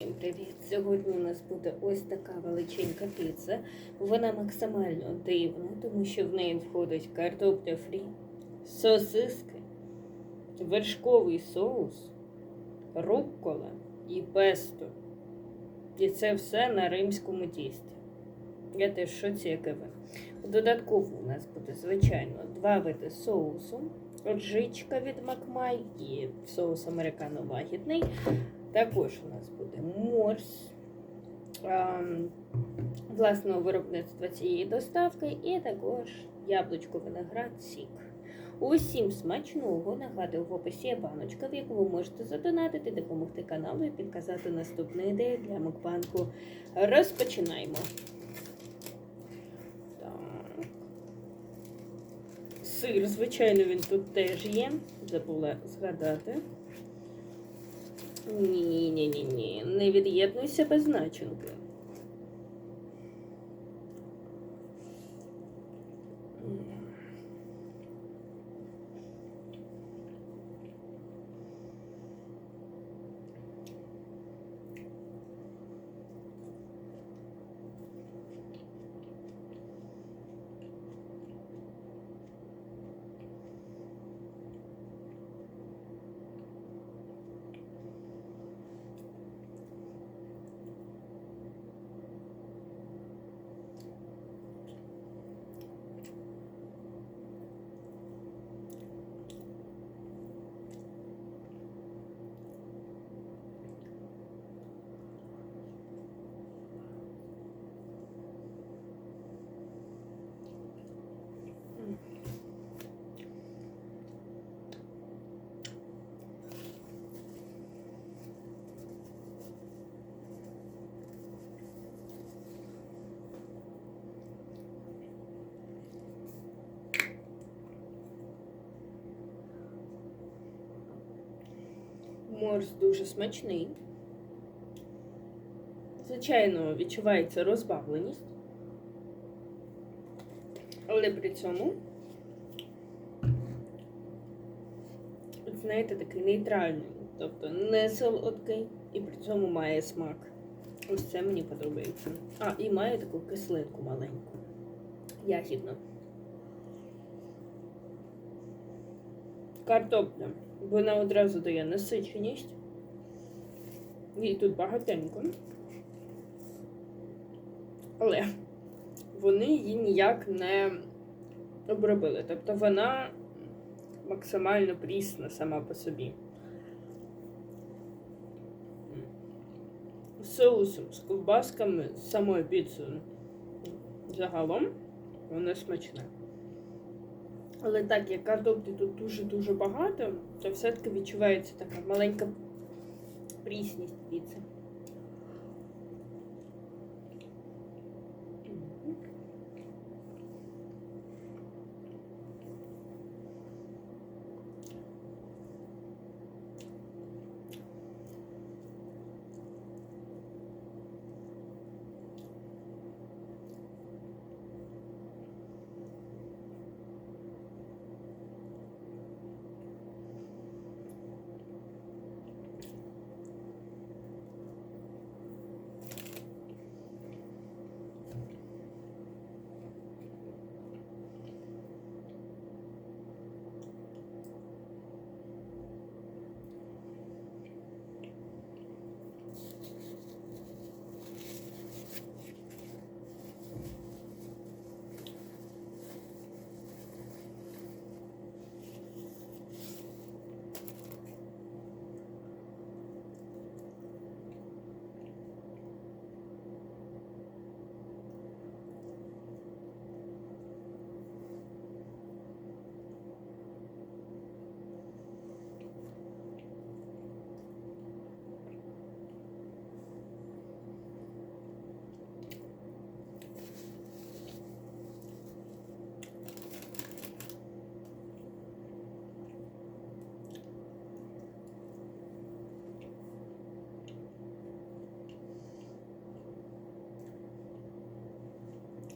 Всім привіт! Сьогодні у нас буде ось така величенька піца. Вона максимально дивна, тому що в неї входить картопля фрі, сосиски, вершковий соус, руккола і песто. І це все на римському тісті. Я теж шоці, яке. Додатково у нас буде, звичайно, два види соусу. Ржичка від Макмай і соус американо лагідний. Також у нас буде морс ем, власного виробництва цієї доставки, і також яблучко виноград сік. Усім смачного нагадую в описі є баночка, в яку ви можете задонатити, допомогти каналу і підказати наступну ідею для мукбанку. Розпочинаємо. Так. Сир, звичайно, він тут теж є. Забула згадати. Ні, ні, ні, ні. Не від'єднуйся без начинки. Морс дуже смачний. Звичайно, відчувається розбавленість. Але при цьому, знаєте, такий нейтральний. Тобто не солодкий і при цьому має смак. Ось це мені подобається. А, і має таку кислинку маленьку. Ягідну. Картопля. Вона одразу дає насиченість. Її тут багатенько. Але вони її ніяк не обробили. Тобто вона максимально прісна сама по собі. Соусом, з ковбасками, з самою піцею. Загалом вона смачна. Але так, як картоплі тут дуже-дуже багато, то все-таки відчувається така маленька прісність піци.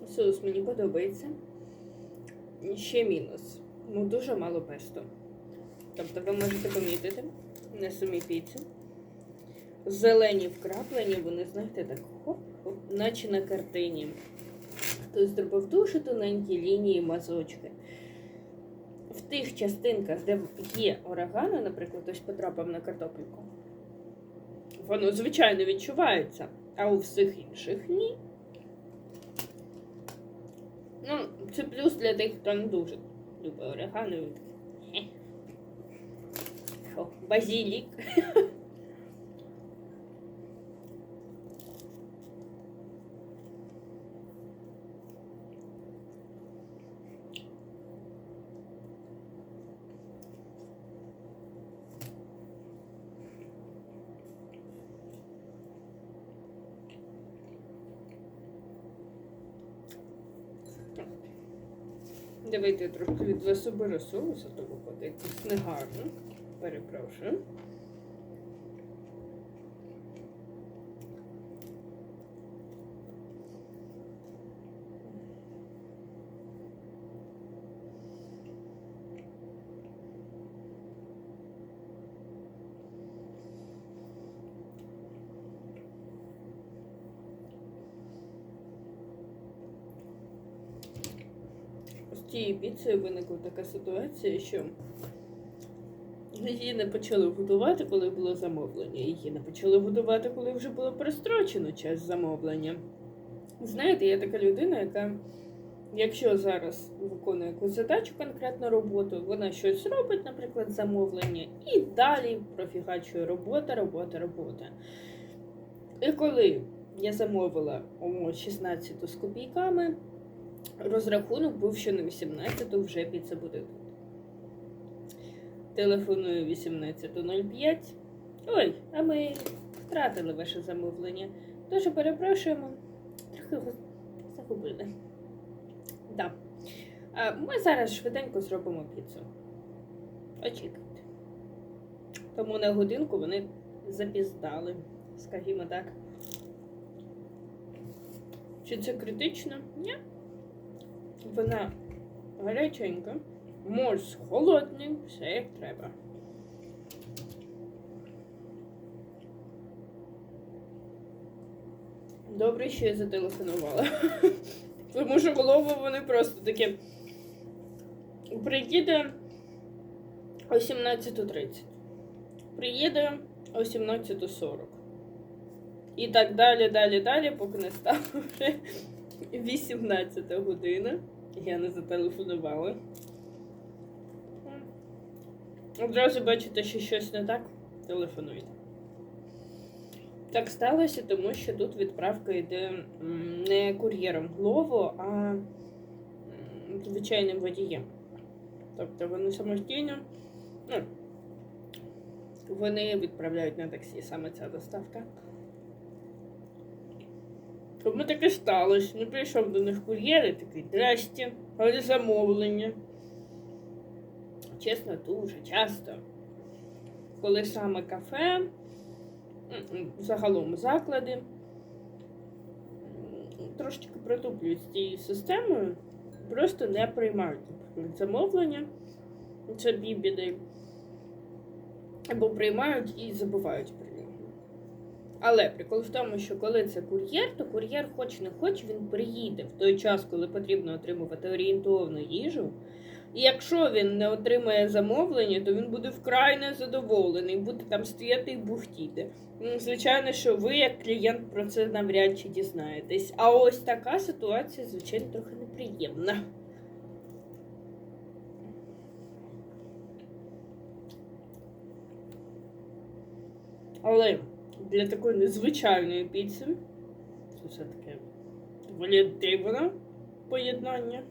Соус мені подобається. Ще мінус. Ну, дуже мало песто. Тобто ви можете помітити на самій піці, зелені вкраплені, вони, знаєте, так хоп-хоп, наче на картині. Хтось зробив дуже тоненькі лінії мазочки. В тих частинках, де є орегано, наприклад, ось потрапив на картопельку, воно, звичайно, відчувається, а у всіх інших ні. Ну, це плюс для тих, хто не дуже любить орегано. базілік. Давайте я трошки від вас оберу соус, а то виходить якось негарно. Перепрошую. Цією виникла така ситуація, що її не почали готувати, коли було замовлення. Її не почали готувати, коли вже було прострочено час замовлення. Знаєте, я така людина, яка, якщо зараз виконує якусь задачу, конкретну роботу, вона щось робить, наприклад, замовлення, і далі профігачує робота, робота, робота. І коли я замовила о 16 з копійками, розрахунок був, що на 18 вже піца буде тут. Телефоную 18.05. Ой, а ми втратили ваше замовлення. Дуже перепрошуємо. Трохи його загубили. Да. А ми зараз швиденько зробимо піцу. Очікуйте. Тому на годинку вони запіздали, скажімо так. Чи це критично? Ні. Вона гаряченька, морс холодний, все як треба. Добре, що я зателефонувала. Тому що голову вони просто такі. Приїде о 17.30. Приїде о 17.40. І так далі, далі, далі, поки не стало вже 18 година. Я не зателефонувала. Одразу бачите, що щось не так, телефонуйте. Так сталося, тому що тут відправка йде не кур'єром Glovo, а звичайним водієм. Тобто вони самостійно, ну, вони відправляють на таксі саме ця доставка. Тому таке сталося. Не прийшов до них кур'єр і такий здрасте, але замовлення. Чесно, дуже часто. Коли саме кафе, загалом заклади трошечки протуплюють з цією системою, просто не приймають замовлення. Це бібіди. Або приймають і забувають про. Але прикол в тому, що коли це кур'єр, то кур'єр, хоч не хоч, він приїде в той час, коли потрібно отримувати орієнтовну їжу. І якщо він не отримає замовлення, то він буде вкрай незадоволений, буде там стояти і бухтіти. Ну, Звичайно, що ви, як клієнт, про це навряд чи дізнаєтесь. А ось така ситуація, звичайно, трохи неприємна. Але для такої незвичайної піци це все таке дивне поєднання.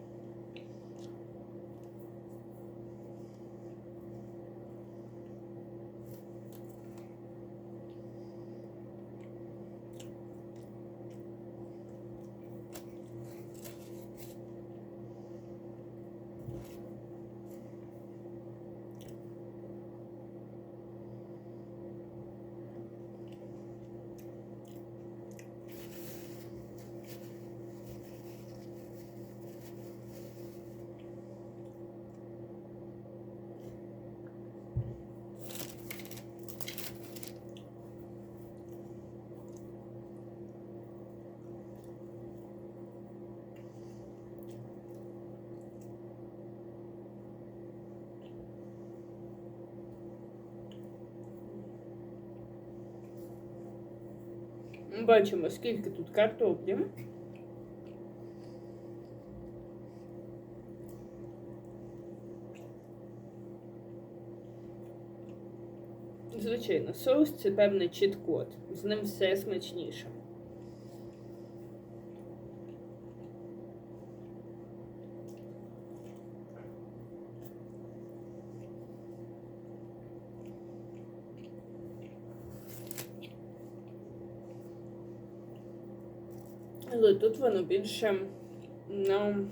Бачимо, скільки тут картоплі. Звичайно, соус це певний чіт-код. З ним все смачніше. Але тут воно більше ну,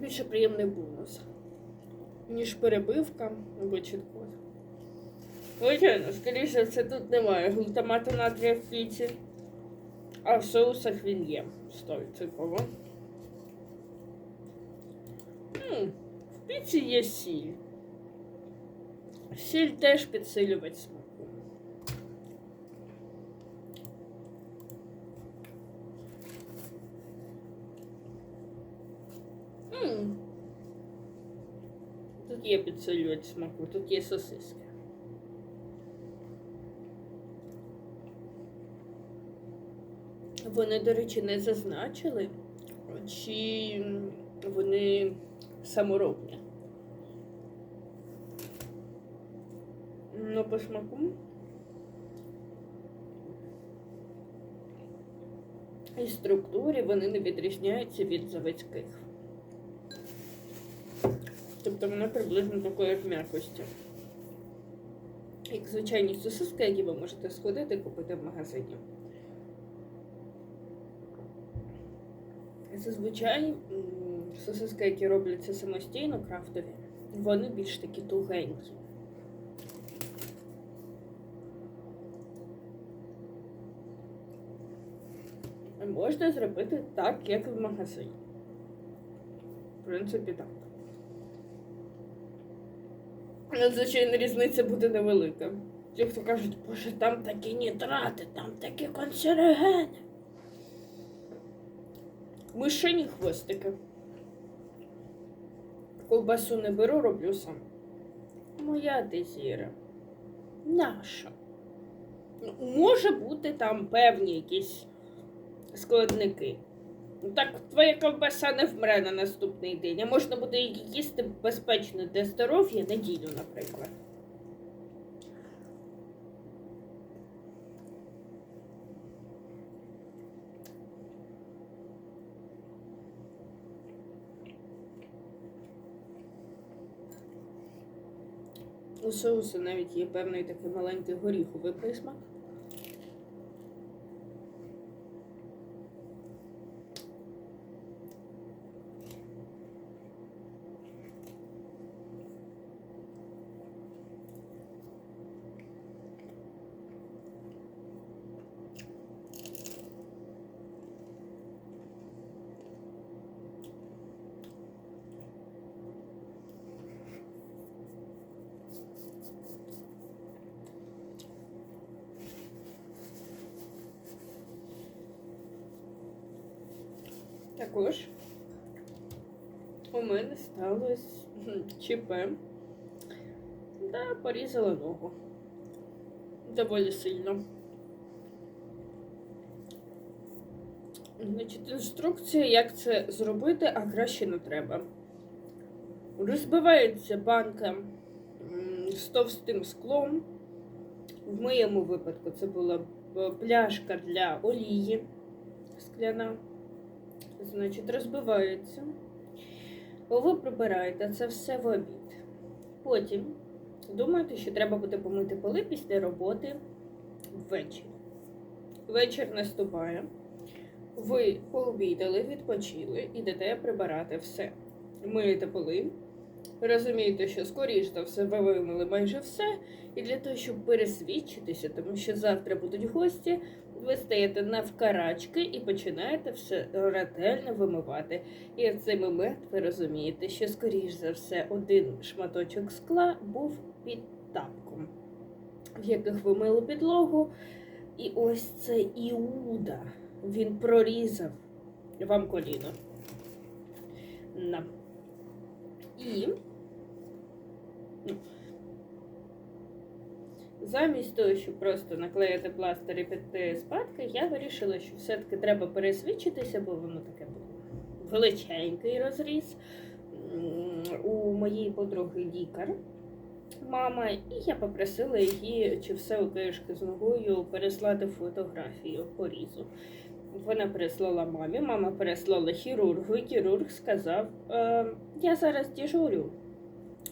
більше приємний бонус, ніж перебивка або чіткод. Звичайно, скоріше все тут немає глутамату натрія в піці, а в соусах він є 100%. М, В піці є сіль. Сіль теж підсилювать смаку. М. Тут є підсилювач смаку, тут є сосиски. Вони, до речі, не зазначили, чи вони саморобні. Ну, по смаку. І структурі вони не відрізняються від заводських. Тобто вона приблизно такої м'якості. Як звичайні сосиски, які ви можете сходити і купити в магазині. Зазвичай сосиски, які робляться самостійно, крафтові, вони більш такі тугенькі. Можна зробити так, як в магазині. В принципі, так. Але, Звичайно, різниця буде невелика. Ті, хто кажуть, боже, там такі нітрати, там такі канцерогени. Мишені хвостики. Ковбасу не беру, роблю сам. Моя дезіра. Наша. Ну, Може бути там певні якісь складники. Так, твоя ковбаса не вмре на наступний день, а можна буде її їсти безпечно для здоров'я неділю, наприклад. У соусу навіть є певний такий маленький горіховий присмак. Також у мене сталося ЧП та порізала ногу доволі сильно. Значить, інструкція, як це зробити, а краще не треба. Розбивається банка з товстим склом. В моєму випадку це була пляшка для олії скляна. Значить, розбивається. Ви прибираєте це все в обід. Потім думаєте, що треба буде помити поли після роботи ввечері. Вечір наступає. Ви пообідали, відпочили, ідете прибирати все. Миєте поли. Розумієте, що скоріш за все ви вимили майже все. І для того, щоб пересвідчитися, тому що завтра будуть гості, ви стаєте навкарачки і починаєте все ретельно вимивати. І в цей момент ви розумієте, що скоріш за все один шматочок скла був під тапком, в яких ви мили підлогу. І ось це Іуда. Він прорізав вам коліно. На. І Замість того, щоб просто наклеїти пластир і піти спадки, я вирішила, що все-таки треба пересвідчитися, бо воно таке було величенький розріз. У моєї подруги лікар, мама, і я попросила її, чи все у кишки з ногою, переслати фотографію порізу. Вона переслала мамі, мама переслала хірургу, і хірург сказав: е, я зараз дежурю.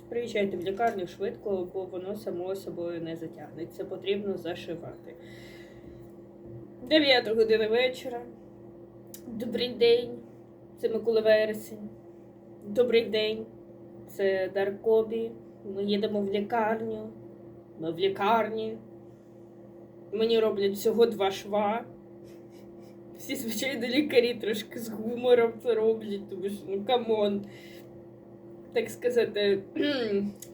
Приїжджайте в лікарню швидко, бо воно само собою не затягнеться. Потрібно зашивати. 9 година вечора. Добрий день. Це Микола Вересень. Добрий день. Це Даркобі. Ми їдемо в лікарню. Ми в лікарні. Мені роблять всього два шва. Всі, звичайно, лікарі трошки з гумором це роблять, тому що ну камон. Так сказати,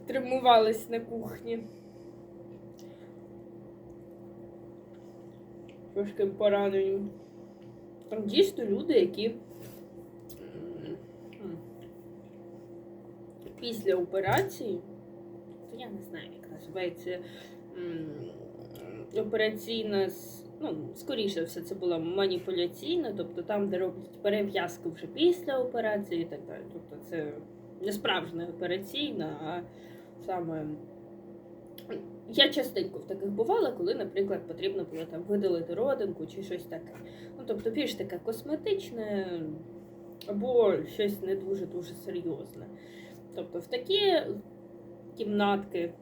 тримувались на кухні. Трошки поранені. Там дійсно люди, які після операції, то я не знаю, як називається операційна, с- ну, скоріше все, це була маніпуляційна, тобто там, де роблять перев'язку вже після операції і так далі. Тобто це не справжня операційна, а саме. Я частенько в таких бувала, коли, наприклад, потрібно було там видалити родинку чи щось таке. Ну, тобто більш таке косметичне або щось не дуже-дуже серйозне. Тобто в такі кімнатки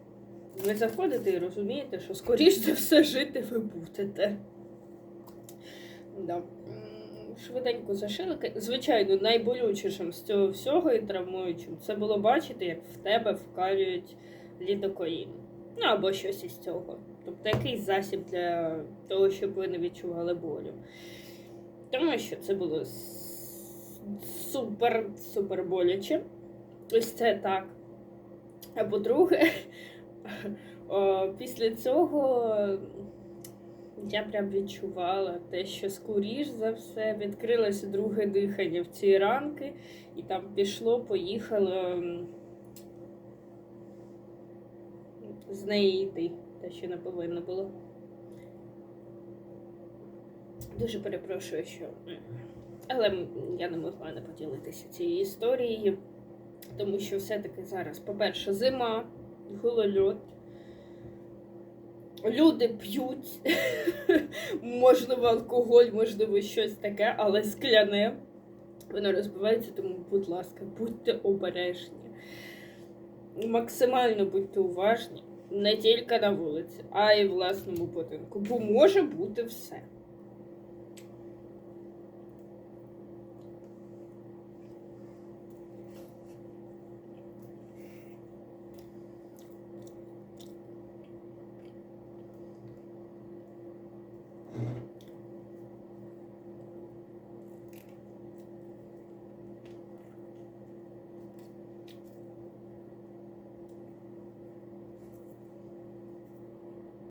ви заходите і розумієте, що скоріш за все жити ви будете. Да. Швиденько зашили. Звичайно, найболючішим з цього всього і травмуючим це було бачити, як в тебе вкалюють лідокоїн. Ну або щось із цього. Тобто якийсь засіб для того, щоб ви не відчували болю. Тому що це було супер, супер боляче. Ось це так. А по-друге, після цього я прям відчувала те, що скоріш за все відкрилося друге дихання в ці ранки, і там пішло, поїхало з неї йти, те, що не повинно було. Дуже перепрошую, що. Але я не могла не поділитися цією історією, тому що все-таки зараз, по-перше, зима, голольот. Люди п'ють, можливо, алкоголь, можливо, щось таке, але скляне. Воно розбивається, тому, будь ласка, будьте обережні. Максимально будьте уважні не тільки на вулиці, а й в власному будинку, бо може бути все.